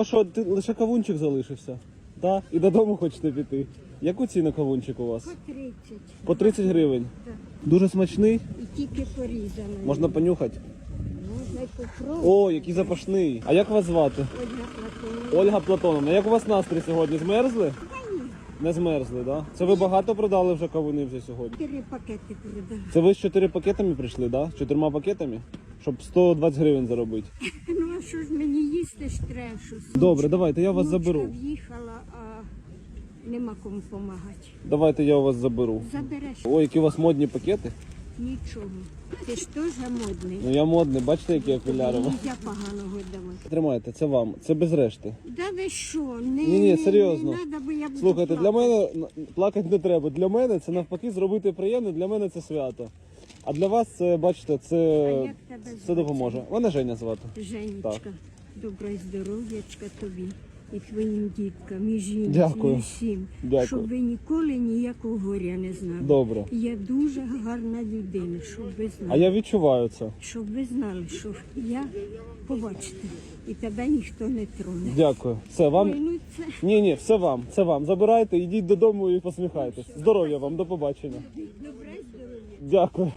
вас що, ти- лише кавунчик залишився? Так? І додому хочете піти. Яку ціну кавунчик у вас? По 30. По 30 гривень. Так. Дуже смачний. І тільки порізано. Можна понюхати. Можна й попробувати. О, який запашний. А як вас звати? Ольга Платонова. Ольга Платоновна. Як у вас настрій сьогодні? Змерзли? Не змерзли, так? Да? Це ви багато продали вже кавуни вже сьогодні? Чотири пакети продав. Це ви з чотири пакетами прийшли, так? Да? З чотирма пакетами? Щоб 120 гривень заробити. Ну що ж мені їсти ж треба щось? Добре, давайте, я вас Внучка заберу. в'їхала, а нема кому допомагати. Давайте я у вас заберу. Забереш Ой, які у вас модні пакети. нічого. Ти ж теж модний. Ну я модний, бачите, які окуляри. у вас? Нельзя поганого давати. Тримайте, це вам, це без решти. Да ви що? Не, Ні-ні, серйозно. Не надо, бо я буду Слухайте, для плакати. мене н- плакати не треба. Для мене це навпаки зробити приємно, для мене це свято. А для вас це, бачите, А це, як тебе це звати? допоможе. Мене Женя звати. Женечка, доброго здоров'ячка тобі і твоїм діткам, і жінці, Дякую. і всім. Дякую. Щоб ви ніколи ніякого горя не знали. Добре. Я дуже гарна людина, щоб ви знали. А я відчуваю це. Щоб ви знали, що я побачите, і тебе ніхто не троне. Дякую. Все, вам. Ну це Ні, ні, все вам. Це вам. Забирайте, йдіть додому і посміхайтесь. Здоров'я вам, до побачення. добре здоров'я. Дякую.